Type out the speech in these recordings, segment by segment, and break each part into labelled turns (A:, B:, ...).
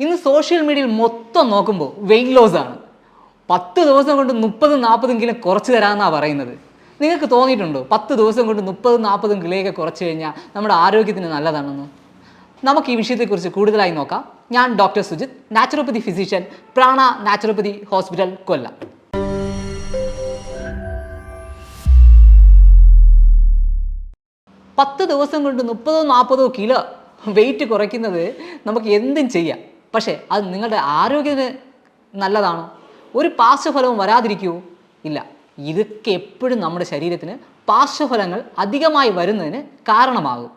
A: ഇന്ന് സോഷ്യൽ മീഡിയയിൽ മൊത്തം നോക്കുമ്പോൾ വെയിറ്റ് ലോസ് ആണ്. പത്ത് ദിവസം കൊണ്ട് മുപ്പതും നാൽപ്പതും കിലോ കുറച്ച് തരാമെന്നാണ് പറയുന്നത്. നിങ്ങൾക്ക് തോന്നിയിട്ടുണ്ടോ? പത്ത് ദിവസം കൊണ്ട് മുപ്പതും നാൽപ്പതും കിലോയൊക്കെ കുറച്ച് കഴിഞ്ഞാൽ നമ്മുടെ ആരോഗ്യത്തിന് നല്ലതാണെന്ന്? നമുക്ക് ഈ വിഷയത്തെക്കുറിച്ച് കൂടുതലായി നോക്കാം. ഞാൻ doctor Sujith naturopathy physician Prana naturopathy hospital കൊല്ല. പത്ത് ദിവസം കൊണ്ട് മുപ്പതോ നാൽപ്പതോ കിലോ വെയിറ്റ് കുറയ്ക്കുന്നത് നമുക്ക് എന്തും ചെയ്യാം. പക്ഷേ അത് നിങ്ങളുടെ ആരോഗ്യത്തിന് നല്ലതാണോ? ഒരു പാർശ്വഫലവും വരാതിരിക്കുമോ ഇല്ല. ഇതൊക്കെ എപ്പോഴും നമ്മുടെ ശരീരത്തിന് പാർശ്വഫലങ്ങൾ അധികമായി വരുന്നതിന് കാരണമാകും.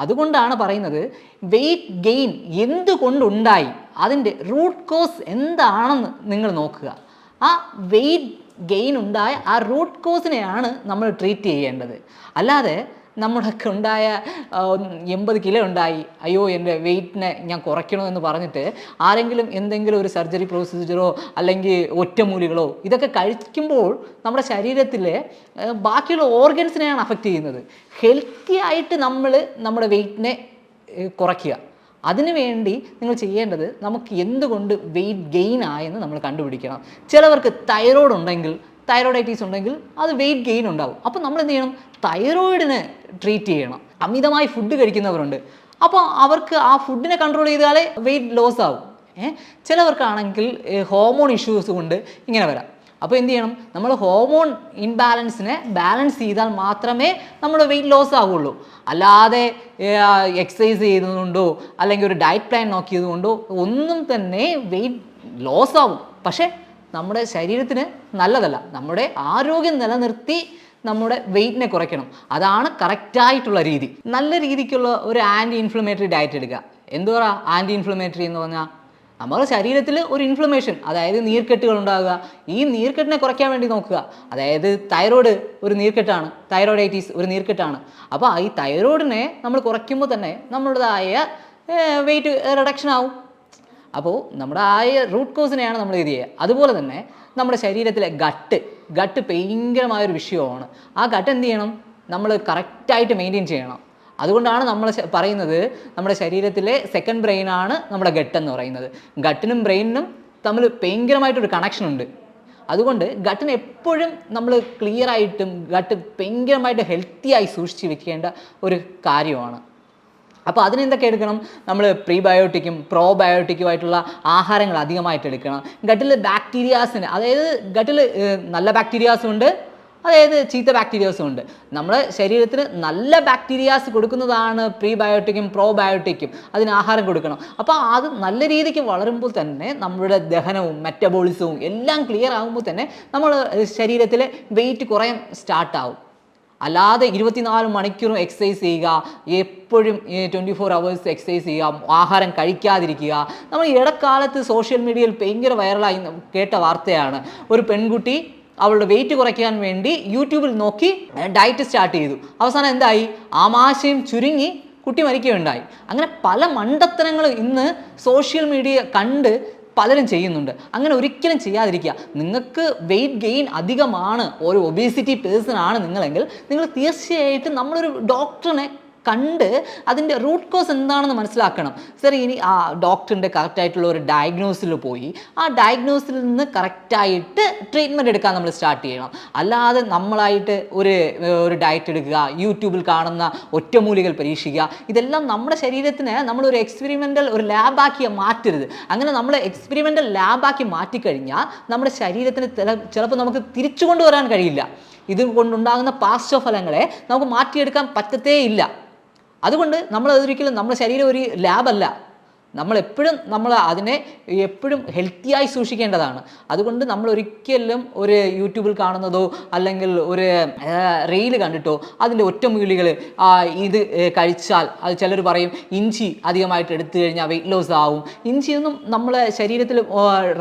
A: അതുകൊണ്ടാണ് പറയുന്നത് വെയിറ്റ് ഗെയിൻ എന്തുകൊണ്ടുണ്ടായി? അതിന്റെ റൂട്ട് കോസ് എന്താണെന്ന് നിങ്ങൾ നോക്കുക. ആ വെയിറ്റ് ഗെയിൻ ഉണ്ടായ ആ റൂട്ട് കോസിനെയാണ് നമ്മൾ ട്രീറ്റ് ചെയ്യേണ്ടത്. അല്ലാതെ നമ്മുടെയൊക്കെ ഉണ്ടായ എൺപത് കിലോ ഉണ്ടായി. അയ്യോ എന്റെ വെയിറ്റിനെ ഞാൻ കുറയ്ക്കണമെന്ന് പറഞ്ഞിട്ട് ആരെങ്കിലും എന്തെങ്കിലും ഒരു സർജറി പ്രൊസീജിയറോ അല്ലെങ്കിൽ ഒറ്റമൂലികളോ ഇതൊക്കെ കഴിക്കുമ്പോൾ നമ്മുടെ ശരീരത്തിലെ ബാക്കിയുള്ള ഓർഗൻസിനെയാണ് അഫക്റ്റ് ചെയ്യുന്നത്. ഹെൽത്തി ആയിട്ട് നമ്മൾ നമ്മുടെ വെയിറ്റിനെ കുറയ്ക്കുക. അതിനുവേണ്ടി നിങ്ങൾ ചെയ്യേണ്ടത് നമുക്ക് എന്തുകൊണ്ട് വെയിറ്റ് ഗെയിൻ ആയെന്ന് നമ്മൾ കണ്ടുപിടിക്കണം. ചിലവർക്ക് തൈറോയ്ഡ് ഉണ്ടെങ്കിൽ തൈറോയിഡൈറ്റീസ് ഉണ്ടെങ്കിൽ അത് വെയിറ്റ് ഗെയിൻ ഉണ്ടാവും. അപ്പോൾ നമ്മൾ എന്ത് ചെയ്യണം? തൈറോയിഡിനെ ട്രീറ്റ് ചെയ്യണം. അമിതമായി ഫുഡ് കഴിക്കുന്നവരുണ്ട്. അപ്പോൾ അവർക്ക് ആ ഫുഡിനെ കൺട്രോൾ ചെയ്താലേ വെയിറ്റ് ലോസ് ആവും. ഏഹ് ചിലവർക്കാണെങ്കിൽ ഹോർമോൺ ഇഷ്യൂസ് കൊണ്ട് ഇങ്ങനെ വരാം. അപ്പോൾ എന്ത് ചെയ്യണം? നമ്മൾ ഹോർമോൺ ഇൻബാലൻസിനെ ബാലൻസ് ചെയ്താൽ മാത്രമേ നമ്മുടെ വെയിറ്റ് ലോസ് ആവുള്ളൂ. അല്ലാതെ എക്സസൈസ് ചെയ്തതുകൊണ്ടോ അല്ലെങ്കിൽ ഒരു ഡയറ്റ് പ്ലാൻ നോക്കിയത് കൊണ്ടോ ഒന്നും തന്നെ വെയിറ്റ് ലോസ് ആവും. പക്ഷേ നമ്മുടെ ശരീരത്തിന് നല്ലതല്ല. നമ്മുടെ ആരോഗ്യം നിലനിർത്തി നമ്മുടെ വെയിറ്റിനെ കുറയ്ക്കണം. അതാണ് കറക്റ്റായിട്ടുള്ള രീതി. നല്ല രീതിക്കുള്ള ഒരു ആന്റി ഇൻഫ്ലമേറ്ററി ഡയറ്റ് എടുക്കുക. എന്തുവാ ആന്റി ഇൻഫ്ലമേറ്ററി എന്ന് പറഞ്ഞാൽ നമ്മുടെ ശരീരത്തിൽ ഒരു ഇൻഫ്ലമേഷൻ അതായത് നീർക്കെട്ടുകൾ ഉണ്ടാകുക. ഈ നീർക്കെട്ടിനെ കുറയ്ക്കാൻ വേണ്ടി നോക്കുക. അതായത് തൈറോയ്ഡ് ഒരു നീർക്കെട്ടാണ്. തൈറോയ്ഡൈറ്റീസ് ഒരു നീർക്കെട്ടാണ്. അപ്പോൾ ഈ തൈറോയ്ഡിനെ നമ്മൾ കുറയ്ക്കുമ്പോൾ തന്നെ നമ്മളുടേതായ വെയിറ്റ് റിഡക്ഷൻ ആവും. അപ്പോൾ നമ്മുടെ ആയ റൂട്ട് കോസിനെയാണ് നമ്മൾ ചെയ്യുക. അതുപോലെ തന്നെ നമ്മുടെ ശരീരത്തിലെ ഗട്ട് ഗട്ട് ഭയങ്കരമായൊരു വിഷയമാണ്. ആ ഗട്ട് എന്ത് ചെയ്യണം? നമ്മൾ കറക്റ്റായിട്ട് മെയിന്റെയിൻ ചെയ്യണം. അതുകൊണ്ടാണ് നമ്മൾ പറയുന്നത് നമ്മുടെ ശരീരത്തിലെ സെക്കൻഡ് ബ്രെയിനാണ് നമ്മുടെ ഗട്ട് എന്ന് പറയുന്നത്. ഗട്ടിനും ബ്രെയിനിനും തമ്മിൽ ഭയങ്കരമായിട്ടൊരു കണക്ഷൻ ഉണ്ട്. അതുകൊണ്ട് ഗട്ടിനെ എപ്പോഴും നമ്മൾ ക്ലിയർ ആയിട്ടും ഗട്ട് ഭയങ്കരമായിട്ട് ഹെൽത്തി ആയി സൂക്ഷിച്ച് വെക്കേണ്ട ഒരു കാര്യമാണ്. അപ്പോൾ അതിനെന്തൊക്കെ എടുക്കണം? നമ്മൾ പ്രീബയോട്ടിക്കും ആയിട്ടുള്ള ആഹാരങ്ങൾ അധികമായിട്ട് എടുക്കണം. ഗട്ടിൽ ബാക്ടീരിയാസിന് അതായത് ഗട്ടിൽ നല്ല ബാക്ടീരിയാസും ഉണ്ട് അതായത് ചീത്ത ബാക്ടീരിയാസും ഉണ്ട്. നമ്മുടെ ശരീരത്തിന് നല്ല ബാക്ടീരിയാസ് കൊടുക്കുന്നതാണ് പ്രീബയോട്ടിക്കും പ്രോബയോട്ടിക്കും. അതിന് ആഹാരം കൊടുക്കണം. അപ്പോൾ അത് നല്ല രീതിക്ക് വളരുമ്പോൾ തന്നെ നമ്മുടെ ദഹനവും മെറ്റബോളിസവും എല്ലാം ക്ലിയർ ആകുമ്പോൾ തന്നെ നമ്മൾ ശരീരത്തിലെ വെയിറ്റ് കുറയാൻ സ്റ്റാർട്ടാവും അല്ലാതെ ഇരുപത്തിനാല് മണിക്കൂറും എക്സസൈസ് ചെയ്യുക എപ്പോഴും ട്വന്റി ഫോർ അവേഴ്സ് എക്സസൈസ് ചെയ്യുക ആഹാരം കഴിക്കാതിരിക്കുക. നമ്മൾ ഇടക്കാലത്ത് സോഷ്യൽ മീഡിയയിൽ ഭയങ്കര വൈറലായി കേട്ട വാർത്തയാണ്. ഒരു പെൺകുട്ടി അവളുടെ വെയിറ്റ് കുറയ്ക്കാൻ വേണ്ടി യൂട്യൂബിൽ നോക്കി ഡയറ്റ് സ്റ്റാർട്ട് ചെയ്തു. അവസാനം എന്തായി? ആമാശയം ചുരുങ്ങി കുട്ടി മരിക്കുകയുണ്ടായി. അങ്ങനെ പല മണ്ടത്തരങ്ങളും ഇന്ന് സോഷ്യൽ മീഡിയ കണ്ട് പലരും ചെയ്യുന്നുണ്ട്. അങ്ങനെ ഒരിക്കലും ചെയ്യാതിരിക്കുക. നിങ്ങൾക്ക് വെയിറ്റ് ഗെയിൻ അധികമാണ്. ഒരു ഒബേസിറ്റി പേഴ്സൺ ആണ് നിങ്ങളെങ്കിൽ നിങ്ങൾ തീർച്ചയായിട്ടും നമ്മളൊരു ഡോക്ടറിനെ കണ്ട് അതിന്റെ റൂട്ട് കോസ് എന്താണെന്ന് മനസ്സിലാക്കണം. സർ ഇനി ആ ഡോക്ടറിന്റെ കറക്റ്റായിട്ടുള്ള ഒരു ഡയഗ്നോസിൽ പോയി. ആ ഡയഗ്നോസിൽ നിന്ന് കറക്റ്റായിട്ട് ട്രീറ്റ്മെന്റ് എടുക്കാൻ നമ്മൾ സ്റ്റാർട്ട് ചെയ്യണം. അല്ലാതെ നമ്മളായിട്ട് ഒരു ഒരു ഡയറ്റ് എടുക്കുക യൂട്യൂബിൽ കാണുന്ന ഒറ്റമൂലികൾ പരീക്ഷിക്കുക ഇതെല്ലാം നമ്മുടെ ശരീരത്തിന് നമ്മളൊരു എക്സ്പെരിമെന്റൽ ഒരു ലാബാക്കി മാറ്റരുത്. അങ്ങനെ നമ്മൾ എക്സ്പെരിമെന്റൽ ലാബാക്കി മാറ്റിക്കഴിഞ്ഞാൽ നമ്മുടെ ശരീരത്തിന് ചില- ചിലപ്പോൾ നമുക്ക് തിരിച്ചു കൊണ്ടുവരാൻ കഴിയില്ല. ഇത് കൊണ്ടുണ്ടാകുന്ന പാർശ്വഫലങ്ങളെ നമുക്ക് മാറ്റിയെടുക്കാൻ പറ്റത്തേ ഇല്ല അതുകൊണ്ട് നമ്മൾ അതൊരിക്കലും നമ്മുടെ ശരീരം ഒരു ലാബല്ല നമ്മൾ എപ്പോഴും നമ്മൾ അതിനെ എപ്പോഴും ഹെൽത്തിയായി സൂക്ഷിക്കേണ്ടതാണ്. അതുകൊണ്ട് നമ്മൾ ഒരിക്കലും ഒരു യൂട്യൂബിൽ കാണുന്നതോ അല്ലെങ്കിൽ ഒരു റെയിൽ കണ്ടിട്ടോ അതിന്റെ ഒറ്റമൂലികൾ ഇത് കഴിച്ചാൽ അത് ചിലർ പറയും ഇഞ്ചി അധികമായിട്ട് എടുത്തു കഴിഞ്ഞാൽ വെയിറ്റ് ലോസ് ആവും. ഇഞ്ചിയൊന്നും നമ്മളെ ശരീരത്തിൽ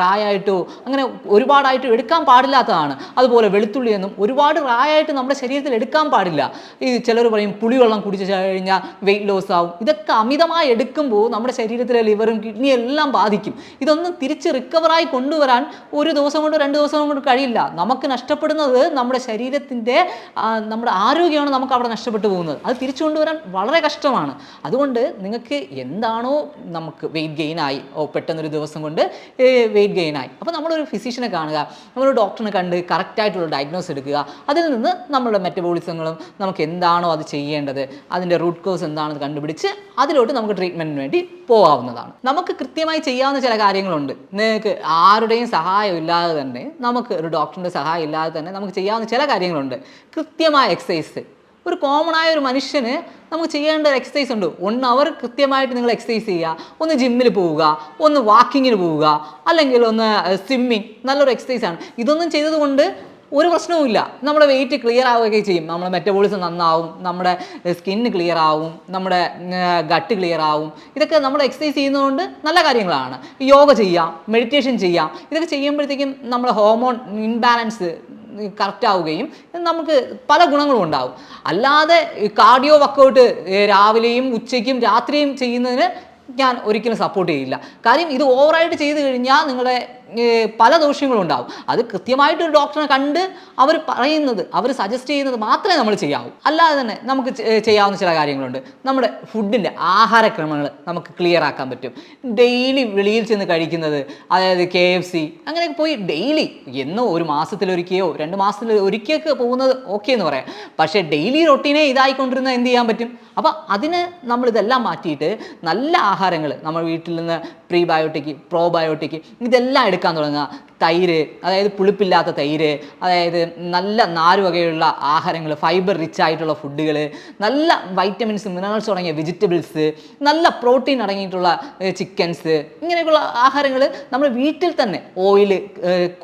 A: റായായിട്ടോ അങ്ങനെ ഒരുപാടായിട്ട് എടുക്കാൻ പാടില്ലാത്തതാണ്. അതുപോലെ വെളുത്തുള്ളിയൊന്നും ഒരുപാട് റായായിട്ട് നമ്മുടെ ശരീരത്തിൽ എടുക്കാൻ പാടില്ല. ഈ ചിലർ പറയും പുളിവെള്ളം കുടിച്ച് കഴിഞ്ഞാൽ വെയിറ്റ് ലോസ് ആവും. ഇതൊക്കെ അമിതമായി എടുക്കുമ്പോൾ നമ്മുടെ ശരീരത്തിൽ ശരീരത്തിലെ ലിവറും കിഡ്നി എല്ലാം ബാധിക്കും. ഇതൊന്നും തിരിച്ച് റിക്കവറായി കൊണ്ടുവരാൻ ഒരു ദിവസം കൊണ്ട് രണ്ട് ദിവസം കൊണ്ട് കഴിയില്ല. നമുക്ക് നഷ്ടപ്പെടുന്നത് നമ്മുടെ ശരീരത്തിന്റെ നമ്മുടെ ആരോഗ്യമാണ് നമുക്ക് അവിടെ നഷ്ടപ്പെട്ടു പോകുന്നത്. അത് തിരിച്ചു കൊണ്ടുവരാൻ വളരെ കഷ്ടമാണ്. അതുകൊണ്ട് നിങ്ങൾക്ക് എന്താണോ നമുക്ക് വെയിറ്റ് ഗെയിനായി ഓ പെട്ടെന്നൊരു ദിവസം കൊണ്ട് വെയിറ്റ് ഗെയിനായി അപ്പോൾ നമ്മളൊരു ഫിസിഷ്യനെ കാണുക. നമ്മളൊരു ഡോക്ടറിനെ കണ്ട് കറക്റ്റായിട്ടുള്ള ഡയഗ്നോസ് എടുക്കുക. അതിൽ നിന്ന് നമ്മളുടെ മെറ്റബോളിസങ്ങളും നമുക്ക് എന്താണോ അത് ചെയ്യേണ്ടത് അതിന്റെ റൂട്ട് കോസ് എന്താണെന്ന് കണ്ടുപിടിച്ച് അതിലോട്ട് നമുക്ക് ട്രീറ്റ്മെന്റിന് വേണ്ടി പോകാവുന്നതാണ് നമുക്ക് കൃത്യമായി ചെയ്യാവുന്ന ചില കാര്യങ്ങളുണ്ട്. നിങ്ങൾക്ക് ആരുടെയും സഹായം ഇല്ലാതെ തന്നെ നമുക്ക് ഒരു ഡോക്ടറിന്റെ സഹായം ഇല്ലാതെ തന്നെ നമുക്ക് ചെയ്യാവുന്ന ചില കാര്യങ്ങളുണ്ട്. കൃത്യമായ എക്സസൈസ് ഒരു കോമൺ ആയ ഒരു മനുഷ്യന് നമുക്ക് ചെയ്യേണ്ട ഒരു എക്സസൈസ് ഉണ്ട്. ഒന്ന് അവർ കൃത്യമായിട്ട് നിങ്ങൾ എക്സസൈസ് ചെയ്യുക. ഒന്ന് ജിമ്മിൽ പോവുക. ഒന്ന് വാക്കിങ്ങിന് പോവുക. അല്ലെങ്കിൽ ഒന്ന് സ്വിമ്മിങ് നല്ലൊരു എക്സസൈസ് ആണ്. ഇതൊന്നും ചെയ്തതുകൊണ്ട് ഒരു പ്രശ്നവുമില്ല. നമ്മുടെ വെയിറ്റ് ക്ലിയർ ആവുകയൊക്കെ ചെയ്യും. നമ്മുടെ മെറ്റബോളിസം നന്നാവും നമ്മുടെ സ്കിന്ന് ക്ലിയർ ആവും നമ്മുടെ ഗട്ട് ക്ലിയർ ആവും. ഇതൊക്കെ നമ്മൾ എക്സസൈസ് ചെയ്യുന്നതുകൊണ്ട് നല്ല കാര്യങ്ങളാണ്. യോഗ ചെയ്യാം മെഡിറ്റേഷൻ ചെയ്യാം. ഇതൊക്കെ ചെയ്യുമ്പോഴത്തേക്കും നമ്മുടെ ഹോർമോൺ ഇൻബാലൻസ് കറക്റ്റ് ആവുകയും നമുക്ക് പല ഗുണങ്ങളും ഉണ്ടാവും. അല്ലാതെ കാർഡിയോ വർക്കൗട്ട് രാവിലെയും ഉച്ചയ്ക്കും രാത്രിയും ചെയ്യുന്നതിന് ഞാൻ ഒരിക്കലും സപ്പോർട്ട് ചെയ്യില്ല. കാര്യം ഇത് ഓവറായിട്ട് ചെയ്ത് കഴിഞ്ഞാൽ നിങ്ങളുടെ പല ദോഷങ്ങളും ഉണ്ടാവും അത് കൃത്യമായിട്ട് ഒരു ഡോക്ടറെ കണ്ട് അവർ പറയുന്നത് അവർ സജസ്റ്റ് ചെയ്യുന്നത് മാത്രമേ നമ്മൾ ചെയ്യാവൂ. അല്ലാതെ തന്നെ നമുക്ക് ചെയ്യാവുന്ന ചില കാര്യങ്ങളുണ്ട്. നമ്മുടെ ഫുഡിന്റെ ആഹാരക്രമങ്ങൾ നമുക്ക് ക്ലിയർ ആക്കാൻ പറ്റും. ഡെയിലി വെളിയിൽ ചെന്ന് കഴിക്കുന്നത് അതായത് കെ എഫ് സി അങ്ങനെയൊക്കെ പോയി ഡെയിലി എന്നോ ഒരു മാസത്തിലൊരിക്കയോ രണ്ട് മാസത്തിൽ ഒരിക്കലൊക്കെ പോകുന്നത് ഓക്കെ എന്ന് പറയാം. പക്ഷേ ഡെയിലി റൊട്ടീനെ ഇതായിക്കൊണ്ടിരുന്ന എന്ത് ചെയ്യാൻ പറ്റും? അപ്പോൾ അതിന് നമ്മളിതെല്ലാം മാറ്റിയിട്ട് നല്ല ആഹാരങ്ങൾ നമ്മൾ വീട്ടിൽ നിന്ന് പ്രീബയോട്ടിക് പ്രോബയോട്ടിക് ഇതെല്ലാം എടുക്കാൻ തുടങ്ങുക. തൈര് അതായത് പുളിപ്പില്ലാത്ത തൈര് അതായത് നല്ല നാരുവകയുള്ള ആഹാരങ്ങൾ ഫൈബർ റിച്ച് ആയിട്ടുള്ള ഫുഡുകൾ നല്ല വൈറ്റമിൻസ് മിനറൽസ് തുടങ്ങിയ വെജിറ്റബിൾസ് നല്ല പ്രോട്ടീൻ അടങ്ങിയിട്ടുള്ള ചിക്കൻസ് ഇങ്ങനെയൊക്കെയുള്ള ആഹാരങ്ങൾ നമ്മൾ വീട്ടിൽ തന്നെ ഓയിൽ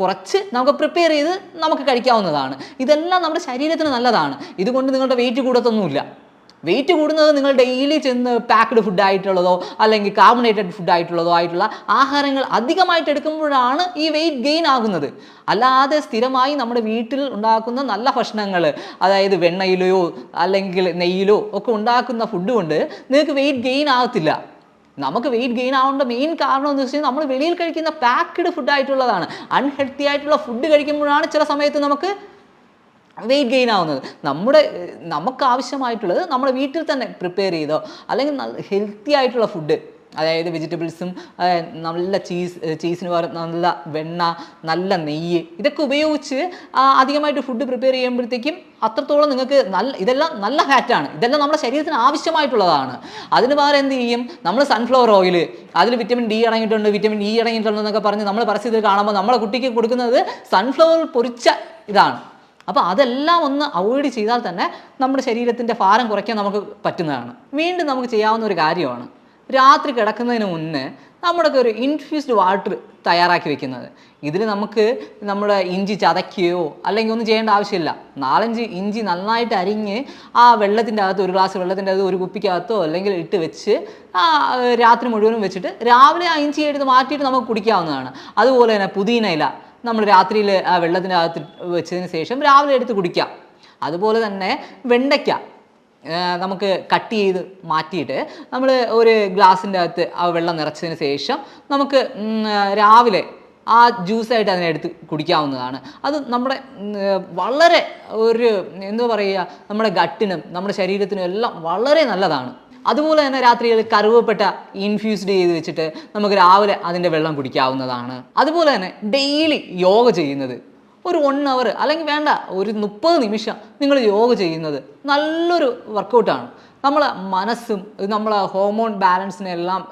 A: കുറച്ച് നമുക്ക് പ്രിപ്പയർ ചെയ്ത് നമുക്ക് കഴിക്കാവുന്നതാണ്. ഇതെല്ലാം നമ്മുടെ ശരീരത്തിന് നല്ലതാണ്. ഇതുകൊണ്ട് നിങ്ങളുടെ വെയിറ്റ് കൂടത്തൊന്നുമില്ല. വെയിറ്റ് കൂടുന്നത് നിങ്ങൾ ഡെയിലി ചെന്ന് പാക്ക്ഡ് ഫുഡ് ആയിട്ടുള്ളതോ അല്ലെങ്കിൽ കാർബണേറ്റഡ് ഫുഡ് ആയിട്ടുള്ളതോ ആയിട്ടുള്ള ആഹാരങ്ങൾ അധികമായിട്ട് എടുക്കുമ്പോഴാണ് ഈ വെയിറ്റ് ഗെയിൻ ആകുന്നത്. അല്ലാതെ സ്ഥിരമായി നമ്മുടെ വീട്ടിൽ ഉണ്ടാക്കുന്ന നല്ല ഭക്ഷണങ്ങൾ അതായത് വെണ്ണയിലോ അല്ലെങ്കിൽ നെയ്യിലോ ഒക്കെ ഉണ്ടാക്കുന്ന ഫുഡ് കൊണ്ട് നിങ്ങൾക്ക് വെയിറ്റ് ഗെയിൻ ആകത്തില്ല. നമുക്ക് വെയിറ്റ് ഗെയിൻ ആവേണ്ട മെയിൻ കാരണം എന്ന് വെച്ചാൽ നമ്മൾ വെളിയിൽ കഴിക്കുന്ന പാക്ക്ഡ് ഫുഡ് ആയിട്ടുള്ളതാണ്. അൺഹെൽത്തി ആയിട്ടുള്ള ഫുഡ് കഴിക്കുമ്പോഴാണ് ചില സമയത്ത് നമുക്ക് വെയിറ്റ് ഗെയിൻ ആവുന്നത്. നമ്മുടെ നമുക്ക് ആവശ്യമായിട്ടുള്ളത് നമ്മുടെ വീട്ടിൽ തന്നെ പ്രിപ്പയർ ചെയ്തോ അല്ലെങ്കിൽ ഹെൽത്തി ആയിട്ടുള്ള ഫുഡ് അതായത് വെജിറ്റബിൾസും നല്ല ചീസ് ചീസിന് പകരം നല്ല വെണ്ണ നല്ല നെയ്യ് ഇതൊക്കെ ഉപയോഗിച്ച് അധികമായിട്ട് ഫുഡ് പ്രിപ്പയർ ചെയ്യുമ്പോഴത്തേക്കും അത്രത്തോളം നിങ്ങൾക്ക് നല്ല ഇതെല്ലാം നല്ല ഫാറ്റാണ് ഇതെല്ലാം നമ്മുടെ ശരീരത്തിന് ആവശ്യമായിട്ടുള്ളതാണ്. അതിന് പകരം എന്ത് ചെയ്യും? നമ്മൾ സൺഫ്ലവർ ഓയിൽ അതിൽ വിറ്റമിൻ ഡി അടങ്ങിയിട്ടുണ്ട് വിറ്റമിൻ ഇ അടങ്ങിയിട്ടുണ്ട് എന്നൊക്കെ പറഞ്ഞ് നമ്മൾ പരസ്യത്തിൽ കാണുമ്പോൾ നമ്മളെ കുട്ടിക്ക് കൊടുക്കുന്നത് സൺഫ്ലവർ പൊരിച്ച ഇതാണ്. അപ്പോൾ അതെല്ലാം ഒന്ന് അവോയ്ഡ് ചെയ്താൽ തന്നെ നമ്മുടെ ശരീരത്തിന്റെ ഭാരം കുറയ്ക്കാൻ നമുക്ക് പറ്റുന്നതാണ്. വീണ്ടും നമുക്ക് ചെയ്യാവുന്ന ഒരു കാര്യമാണ് രാത്രി കിടക്കുന്നതിന് മുന്നേ നമ്മുടെ ഒരു ഇൻഫ്യൂസ്ഡ് വാട്ടർ തയ്യാറാക്കി വെക്കുന്നത്. ഇതിൽ നമുക്ക് നമ്മുടെ ഇഞ്ചി ചതയ്ക്കുകയോ അല്ലെങ്കിൽ ഒന്നും ചെയ്യേണ്ട ആവശ്യമില്ല. നാലഞ്ച് ഇഞ്ചി നന്നായിട്ട് അരിഞ്ഞ് ആ വെള്ളത്തിന്റെ അകത്ത് ഒരു ഗ്ലാസ് വെള്ളത്തിന്റെ അകത്ത് ഒരു കുപ്പിക്കകത്തോ അല്ലെങ്കിൽ ഇട്ട് വെച്ച് ആ രാത്രി മുഴുവനും വെച്ചിട്ട് രാവിലെ ആ ഇഞ്ചി എടുത്ത് മാറ്റിയിട്ട് നമുക്ക് കുടിക്കാവുന്നതാണ്. അതുപോലെ തന്നെ പുതിന ഇല. നമ്മൾ രാത്രിയിൽ ആ വെള്ളത്തിനകത്ത് വെച്ചതിന് ശേഷം രാവിലെ എടുത്ത് കുടിക്കാം. അതുപോലെ തന്നെ വെണ്ടയ്ക്ക നമുക്ക് കട്ട് ചെയ്ത് മാറ്റിയിട്ട് നമ്മൾ ഒരു ഗ്ലാസിന്റെ അകത്ത് ആ വെള്ളം നിറച്ചതിന് ശേഷം നമുക്ക് രാവിലെ ആ ജ്യൂസായിട്ട് അതിനെ എടുത്ത് കുടിക്കാവുന്നതാണ്. അത് നമ്മുടെ വളരെ ഒരു എന്താ പറയുക നമ്മുടെ ഗട്ടിനും നമ്മുടെ ശരീരത്തിനും എല്ലാം വളരെ നല്ലതാണ്. അതുപോലെ തന്നെ രാത്രിയിൽ കറുവപ്പെട്ട ഇൻഫ്യൂസ്ഡ് ചെയ്ത് വെച്ചിട്ട് നമുക്ക് രാവിലെ അതിന്റെ വെള്ളം കുടിക്കാവുന്നതാണ്. അതുപോലെ തന്നെ ഡെയിലി യോഗ ചെയ്യുന്നത്. ഒരു വൺ അവർ അല്ലെങ്കിൽ വേണ്ട ഒരു മുപ്പത് നിമിഷം നിങ്ങൾ യോഗ ചെയ്യുന്നത് നല്ലൊരു വർക്കൗട്ടാണ് നമ്മളെ മനസ്സും നമ്മളെ ഹോർമോൺ ബാലൻസിനെല്ലാം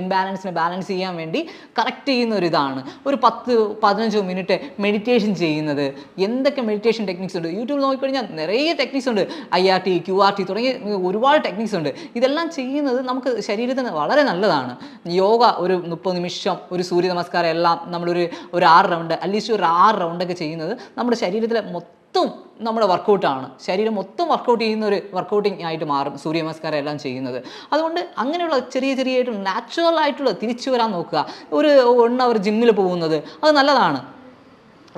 A: ഇംബാലൻസിനെ ബാലൻസ് ചെയ്യാൻ വേണ്ടി കറക്റ്റ് ചെയ്യുന്ന ഒരു ഇതാണ്. ഒരു പത്ത് പതിനഞ്ചോ മിനിറ്റ് മെഡിറ്റേഷൻ ചെയ്യുന്നത്. എന്തൊക്കെ മെഡിറ്റേഷൻ ടെക്നിക്സ് ഉണ്ട്? യൂട്യൂബിൽ നോക്കിക്കഴിഞ്ഞാൽ നിറയെ ടെക്നിക്സ് ഉണ്ട്. I R T Q R T തുടങ്ങിയ ഒരുപാട് ടെക്നിക്സ് ഉണ്ട്. ഇതെല്ലാം ചെയ്യുന്നത് നമുക്ക് ശരീരത്തിന് വളരെ നല്ലതാണ്. യോഗ ഒരു മുപ്പത് നിമിഷം ഒരു സൂര്യ നമസ്കാരം എല്ലാം നമ്മളൊരു ഒരു ആറ് റൗണ്ട് അറ്റ്ലീസ്റ്റ് ഒരു ആറ് റൗണ്ടൊക്കെ ചെയ്യുന്നത് നമ്മുടെ ശരീരത്തിലെ മൊത്തം നമ്മുടെ വർക്കൗട്ടാണ് ശരീരം മൊത്തം വർക്കൗട്ട് ചെയ്യുന്ന ഒരു വർക്കൗട്ടിങ് ആയിട്ട് മാറും സൂര്യ നമസ്കാരം എല്ലാം ചെയ്യുന്നത്. അതുകൊണ്ട് അങ്ങനെയുള്ള ചെറിയ ചെറിയ നാച്ചുറൽ ആയിട്ടുള്ള തിരിച്ചു വരാൻ നോക്കുക. ഒരു വൺ അവർ ജിമ്മിൽ പോകുന്നത്. അത് നല്ലതാണ്.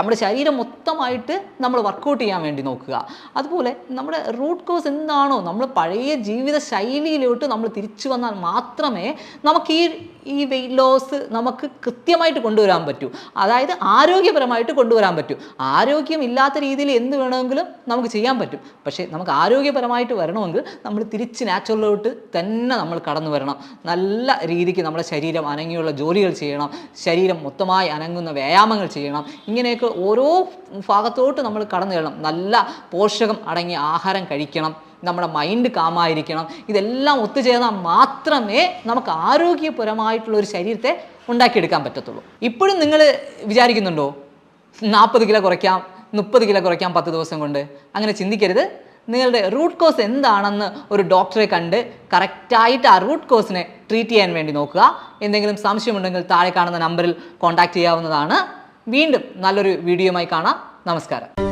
A: നമ്മുടെ ശരീരം മൊത്തമായിട്ട് നമ്മൾ വർക്കൗട്ട് ചെയ്യാൻ വേണ്ടി നോക്കുക. അതുപോലെ നമ്മുടെ റൂട്ട് കോസ് എന്താണോ നമ്മൾ പഴയ ജീവിത ശൈലിയിലോട്ട് നമ്മൾ തിരിച്ചു വന്നാൽ മാത്രമേ നമുക്ക് ഈ ഈ വെയിറ്റ് ലോസ് നമുക്ക് കൃത്യമായിട്ട് കൊണ്ടുവരാൻ പറ്റൂ. അതായത് ആരോഗ്യപരമായിട്ട് കൊണ്ടുവരാൻ പറ്റൂ. ആരോഗ്യമില്ലാത്ത രീതിയിൽ എന്ത് വേണമെങ്കിലും നമുക്ക് ചെയ്യാൻ പറ്റും. പക്ഷേ നമുക്ക് ആരോഗ്യപരമായിട്ട് വരണമെങ്കിൽ നമ്മൾ തിരിച്ച് നാച്ചുറലോട്ട് തന്നെ നമ്മൾ കടന്നു വരണം. നല്ല രീതിക്ക് നമ്മുടെ ശരീരം അനങ്ങിയുള്ള ജോലികൾ ചെയ്യണം. ശരീരം മൊത്തമായി അനങ്ങുന്ന വ്യായാമങ്ങൾ ചെയ്യണം. ഇങ്ങനെയൊക്കെ ഓരോ ഭാഗത്തോട്ട് നമ്മൾ കടന്നു ചെല്ലണം. നല്ല പോഷകം അടങ്ങിയ ആഹാരം കഴിക്കണം. നമ്മുടെ മൈൻഡ് കാമായിരിക്കണം. ഇതെല്ലാം ഒത്തുചേർന്നാൽ മാത്രമേ നമുക്ക് ആരോഗ്യപരമായിട്ടുള്ള ഒരു ശരീരത്തെ ഉണ്ടാക്കിയെടുക്കാൻ പറ്റത്തുള്ളൂ. ഇപ്പോഴും നിങ്ങൾ വിചാരിക്കുന്നുണ്ടോ? നാൽപ്പത് കിലോ കുറയ്ക്കാം മുപ്പത് കിലോ കുറയ്ക്കാം പത്ത് ദിവസം കൊണ്ട്. അങ്ങനെ ചിന്തിക്കരുത്. നിങ്ങളുടെ റൂട്ട് കോസ് എന്താണെന്ന് ഒരു ഡോക്ടറെ കണ്ട് കറക്റ്റായിട്ട് ആ റൂട്ട് കോസിനെ ട്രീറ്റ് ചെയ്യാൻ വേണ്ടി നോക്കുക. എന്തെങ്കിലും സംശയമുണ്ടെങ്കിൽ താഴെ കാണുന്ന നമ്പറിൽ കോൺടാക്റ്റ് ചെയ്യാവുന്നതാണ്. വീണ്ടും നല്ലൊരു വീഡിയോയുമായി കാണാം. നമസ്കാരം.